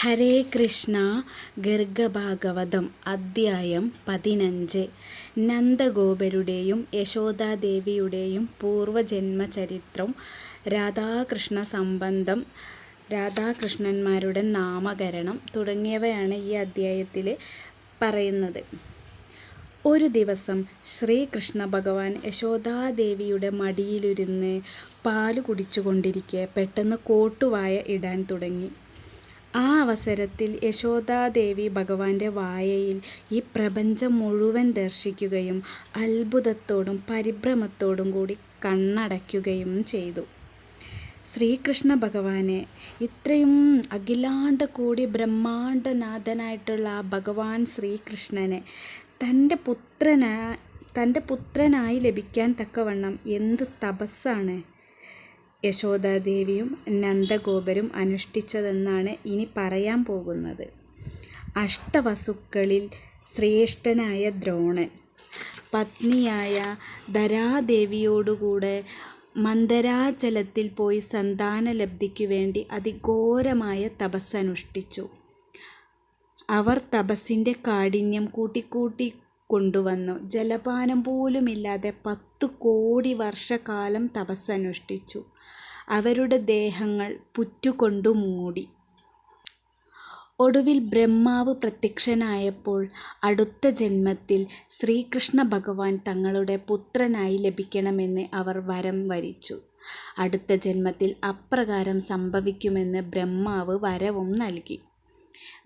ഹരേ കൃഷ്ണ ഗർഗഭാഗവതം അദ്ധ്യായം പതിനഞ്ച്. നന്ദഗോപരുടെയും യശോദാദേവിയുടെയും പൂർവജന്മചരിത്രം രാധാകൃഷ്ണ സംബന്ധം രാധാകൃഷ്ണന്മാരുടെ നാമകരണം തുടങ്ങിയവയാണ് ഈ അദ്ധ്യായത്തിൽ പറയുന്നത്. ഒരു ദിവസം ശ്രീകൃഷ്ണ ഭഗവാൻ യശോദാദേവിയുടെ മടിയിലിരുന്ന് പാൽ കുടിച്ചുകൊണ്ടിരിക്കെ പെട്ടെന്ന് കോട്ടുവായ ഇടാൻ തുടങ്ങി. ആ അവസരത്തിൽ യശോദാദേവി ഭഗവാന്റെ വായയിൽ ഈ പ്രപഞ്ചം മുഴുവൻ ദർശിക്കുകയും അത്ഭുതത്തോടും പരിഭ്രമത്തോടും കൂടി കണ്ണടയ്ക്കുകയും ചെയ്തു. ശ്രീകൃഷ്ണ ഭഗവാനെ ഇത്രയും അഖിലാണ്ട കൂടി ബ്രഹ്മാണ്ടനാഥനായിട്ടുള്ള ആ ഭഗവാൻ ശ്രീകൃഷ്ണനെ തന്റെ പുത്രനാ തന്റെ പുത്രനായി ലഭിക്കാൻ തക്കവണ്ണം എന്ത് തപസ്സാണ്? യശോദാദേവിയും നന്ദഗോപരും അനുഷ്ഠിച്ചതെന്നാണ് ഇനി പറയാൻ പോകുന്നത്. അഷ്ടവസുക്കളിൽ ശ്രേഷ്ഠനായ ദ്രോണൻ പത്നിയായ ധരാദേവിയോടുകൂടെ മന്ദരാചലത്തിൽ പോയി സന്താനലബ്ധിക്കു വേണ്ടി അതിഘോരമായ തപസ്സനുഷ്ഠിച്ചു. അവർ തപസ്സിന്റെ കാഠിന്യം കൂട്ടിക്കൂട്ടി കൊണ്ടുവന്നു. ജലപാനം പോലുമില്ലാതെ പത്തു കോടി വർഷക്കാലം തപസ്സനുഷ്ഠിച്ചു. അവരുടെ ദേഹങ്ങൾ പുറ്റുകൊണ്ടു മൂടി. ഒടുവിൽ ബ്രഹ്മാവ് പ്രത്യക്ഷനായപ്പോൾ അടുത്ത ജന്മത്തിൽ ശ്രീകൃഷ്ണ ഭഗവാൻ തങ്ങളുടെ പുത്രനായി ലഭിക്കണമെന്ന് അവർ വരം വരിച്ചു. അടുത്ത ജന്മത്തിൽ അപ്രകാരം സംഭവിക്കുമെന്ന് ബ്രഹ്മാവ് വരവും നൽകി.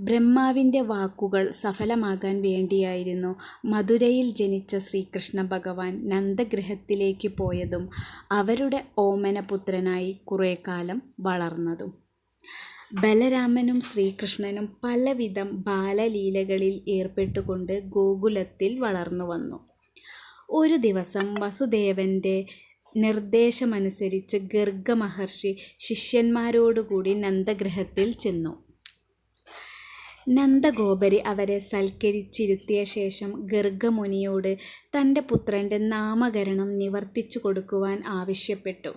ബ്രഹ്മാവിന്റെ വാക്കുകൾ സഫലമാകാൻ വേണ്ടിയായിരുന്നു. മധുരയിൽ ജനിച്ച ശ്രീകൃഷ്ണ ഭഗവാൻ നന്ദഗൃഹത്തിലേക്ക് പോയതും അവരുടെ ഓമനപുത്രനായി കുറേ കാലം വളർന്നതും. ബലരാമനും ശ്രീകൃഷ്ണനും പലവിധം ബാലലീലകളിൽ ഏർപ്പെട്ടുകൊണ്ട് ഗോകുലത്തിൽ വളർന്നു വന്നു. ഒരു ദിവസം വസുദേവന്റെ നിർദ്ദേശമനുസരിച്ച് ഗർഗ മഹർഷി ശിഷ്യന്മാരോടുകൂടി നന്ദഗ്രഹത്തിൽ ചെന്നു. നന്ദഗോപരി അവരെ സൽക്കരിച്ചിരുത്തിയ ശേഷം ഗർഗമുനിയോട് തന്റെ പുത്രന്റെ നാമകരണം നിവർത്തിച്ചു കൊടുക്കുവാൻ ആവശ്യപ്പെട്ടു.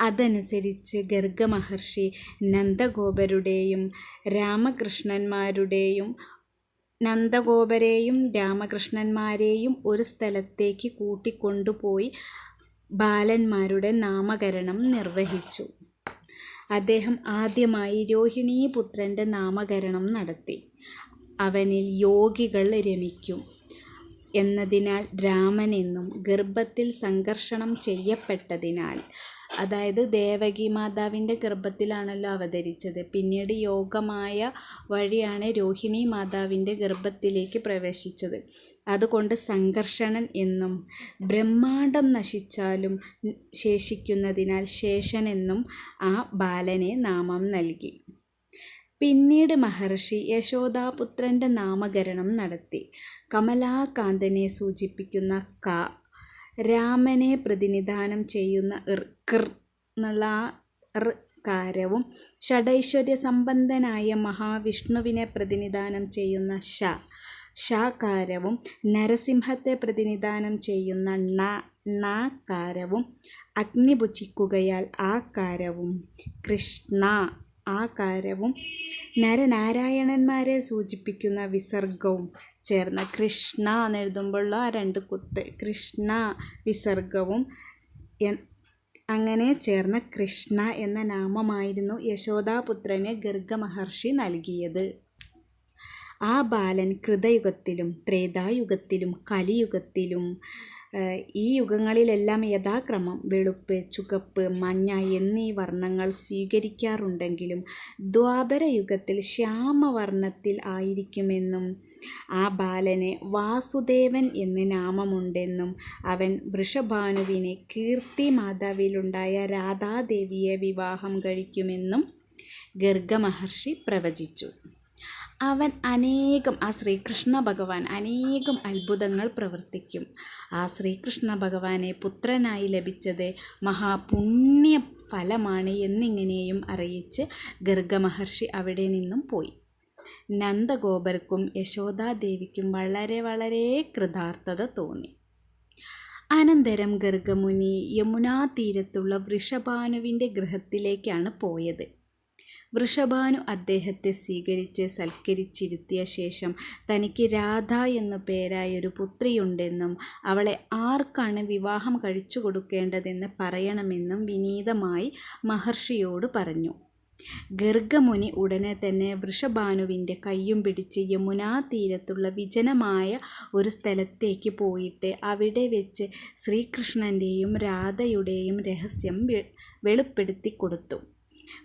അതനുസരിച്ച് ഗർഗമഹർഷി നന്ദഗോപരുടെയും രാമകൃഷ്ണന്മാരുടെയും നന്ദഗോപരെയും രാമകൃഷ്ണന്മാരെയും ഒരു സ്ഥലത്തേക്ക് കൂട്ടിക്കൊണ്ടുപോയി ബാലന്മാരുടെ നാമകരണം നിർവഹിച്ചു. അദ്ദേഹം ആദ്യമായി രോഹിണീപുത്രന്റെ നാമകരണം നടത്തി. അവനിൽ യോഗികൾ രമിക്കും. എന്നതിനാൽ രാമനെന്നും ഗർഭത്തിൽ സംഘർഷണം ചെയ്യപ്പെട്ടതിനാൽ അതായത് ദേവകി മാതാവിന്റെ ഗർഭത്തിലാണല്ലോ അവതരിച്ചത്. പിന്നീട് യോഗമായ വഴിയാണ് രോഹിണി മാതാവിന്റെ ഗർഭത്തിലേക്ക് പ്രവേശിച്ചത്. അതുകൊണ്ട് സംഘർഷണൻ എന്നും ബ്രഹ്മാണ്ടം നശിച്ചാലും ശേഷിക്കുന്നതിനാൽ ശേഷൻ എന്നും ആ ബാലനെ നാമം നൽകി. പിന്നീട് മഹർഷി യശോദാപുത്രന്റെ നാമകരണം നടത്തി. കമലാകാന്തനെ സൂചിപ്പിക്കുന്ന ക രാമനെ പ്രതിനിധാനം ചെയ്യുന്ന ഇർ കൃർ എന്നുള്ള ആ കാരവും ഷഡൈശ്വര്യ സമ്പന്നനായ മഹാവിഷ്ണുവിനെ പ്രതിനിധാനം ചെയ്യുന്ന ഷ ഷാകാരവും നരസിംഹത്തെ പ്രതിനിധാനം ചെയ്യുന്ന ണ ണാകാരവും അഗ്നി ആകാരവും കൃഷ്ണ. ആകാരവും നരനാരായണന്മാരെ സൂചിപ്പിക്കുന്ന വിസർഗവും ചേർന്ന കൃഷ്ണ എന്നെഴുതുമ്പോഴുള്ള ആ രണ്ട് കുത്ത് കൃഷ്ണ വിസർഗവും അങ്ങനെ ചേർന്ന കൃഷ്ണ എന്ന നാമമായിരുന്നു യശോദാപുത്രന് ഗർഗ മഹർഷി നൽകിയത്. ആ ബാലൻ കൃതയുഗത്തിലും ത്രേതായുഗത്തിലും കലിയുഗത്തിലും ഈ യുഗങ്ങളിലെല്ലാം യഥാക്രമം വെളുപ്പ് ചുകപ്പ് മഞ്ഞ എന്നീ വർണങ്ങൾ സ്വീകരിക്കാറുണ്ടെങ്കിലും ദ്വാപര യുഗത്തിൽ ശ്യാമവർണത്തിൽ ആയിരിക്കുമെന്നും ആ ബാലന് വാസുദേവൻ എന്ന് നാമമുണ്ടെന്നും അവൻ വൃഷഭാനുവിനെ കീർത്തി മാതാവിലുണ്ടായ രാധാദേവിയെ വിവാഹം കഴിക്കുമെന്നും ഗർഗ മഹർഷി പ്രവചിച്ചു. അവൻ അനേകം ആ ശ്രീകൃഷ്ണ ഭഗവാൻ അനേകം അത്ഭുതങ്ങൾ പ്രവർത്തിക്കും. ആ ശ്രീകൃഷ്ണ ഭഗവാനെ പുത്രനായി ലഭിച്ചത് മഹാപുണ്യ ഫലമാണ് എന്നിങ്ങനെയും അറിയിച്ച് ഗർഗമഹർഷി അവിടെ നിന്നും പോയി. നന്ദഗോപർക്കും യശോദാദേവിക്കും വളരെ വളരെ കൃതാർത്ഥത തോന്നി. അനന്തരം ഗർഗമുനി യമുനാ തീരത്തുള്ള വൃഷഭാനുവിന്റെ ഗൃഹത്തിലേക്കാണ് പോയത്. വൃഷഭാനു അദ്ദേഹത്തെ സ്വീകരിച്ച് സൽക്കരിച്ചിരുത്തിയ ശേഷം തനിക്ക് രാധ എന്നു പേരായൊരു പുത്രിയുണ്ടെന്നും അവളെ ആർക്കാണ് വിവാഹം കഴിച്ചു കൊടുക്കേണ്ടതെന്ന് പറയണമെന്നും വിനീതമായി മഹർഷിയോട് പറഞ്ഞു. ഗർഗമുനി ഉടനെ തന്നെ വൃഷഭാനുവിന്റെ കയ്യും പിടിച്ച് യമുനാ തീരത്തുള്ള വിജനമായ ഒരു സ്ഥലത്തേക്ക് പോയിട്ട് അവിടെ വെച്ച് ശ്രീകൃഷ്ണന്റെയും രാധയുടെയും രഹസ്യം വെളിപ്പെടുത്തി കൊടുത്തു.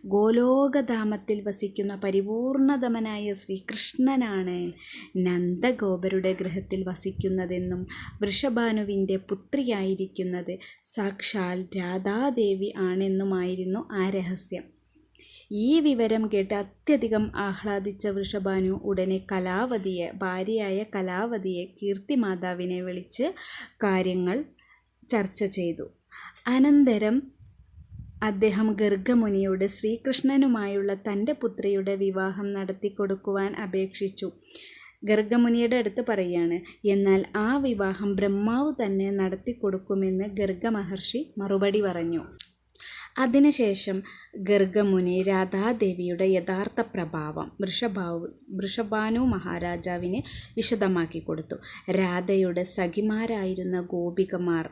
ഗോലോകധാമത്തിൽ വസിക്കുന്ന പരിപൂർണതമനായ ശ്രീകൃഷ്ണനാണ് നന്ദഗോപരുടെ ഗൃഹത്തിൽ വസിക്കുന്നതെന്നും വൃഷഭാനുവിന്റെ പുത്രിയായിരിക്കുന്നത് സാക്ഷാൽ രാധാദേവി ആണെന്നുമായിരുന്നു ആ രഹസ്യം. ഈ വിവരം കേട്ട് അത്യധികം ആഹ്ലാദിച്ച വൃഷഭാനു ഉടനെ കലാവതിയെ ഭാര്യയായ കലാവതിയെ കീർത്തിമാതാവിനെ വിളിച്ച് കാര്യങ്ങൾ ചർച്ച ചെയ്തു. അനന്തരം അദ്ദേഹം ഗർഗമുനിയോട് ശ്രീകൃഷ്ണനുമായുള്ള തന്റെ പുത്രിയുടെ വിവാഹം നടത്തിക്കൊടുക്കുവാൻ അപേക്ഷിച്ചു. ഗർഗമുനിയുടെ അടുത്ത് പറയുകയാണ് എന്നാൽ ആ വിവാഹം ബ്രഹ്മാവ് തന്നെ നടത്തി നടത്തിക്കൊടുക്കുമെന്ന് ഗർഗമഹർഷി മറുപടി പറഞ്ഞു. അതിനുശേഷം ഗർഗമുനി രാധാദേവിയുടെ യഥാർത്ഥ പ്രഭാവം വൃഷഭാവു വൃഷഭാനു മഹാരാജാവിനെ വിശദമാക്കി കൊടുത്തു. രാധയുടെ സഖിമാരായിരുന്ന ഗോപികമാർ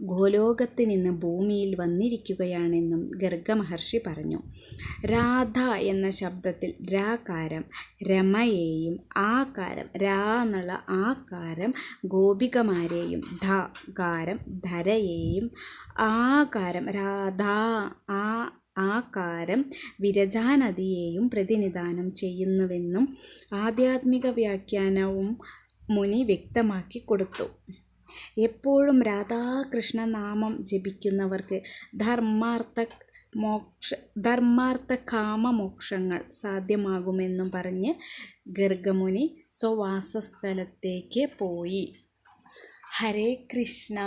ഗോലോകത്ത് നിന്ന് ഭൂമിയിൽ വന്നിരിക്കുകയാണെന്നും ഗർഗമഹർഷി പറഞ്ഞു. രാധ എന്ന ശബ്ദത്തിൽ രാകാരം രമയെയും ആകാരം രാ എന്നുള്ള ആകാരം ഗോപികമാരെയും ധ കാരം ധരയെയും ആകാരം രാധാ ആ ആകാരം വിരജാനദിയെയും പ്രതിനിധാനം ചെയ്യുന്നുവെന്നും ആധ്യാത്മിക വ്യാഖ്യാനവും മുനി വ്യക്തമാക്കി കൊടുത്തു. എപ്പോഴും രാധാകൃഷ്ണ നാമം ജപിക്കുന്നവർക്ക് ധർമാർത്ഥ മോക്ഷ ധർമാർത്ഥ കാമമോക്ഷങ്ങൾ സാധ്യമാകുമെന്നും പറഞ്ഞ് ഗർഗമുനി സ്വവാസസ്ഥലത്തേക്ക് പോയി. ഹരേ കൃഷ്ണ.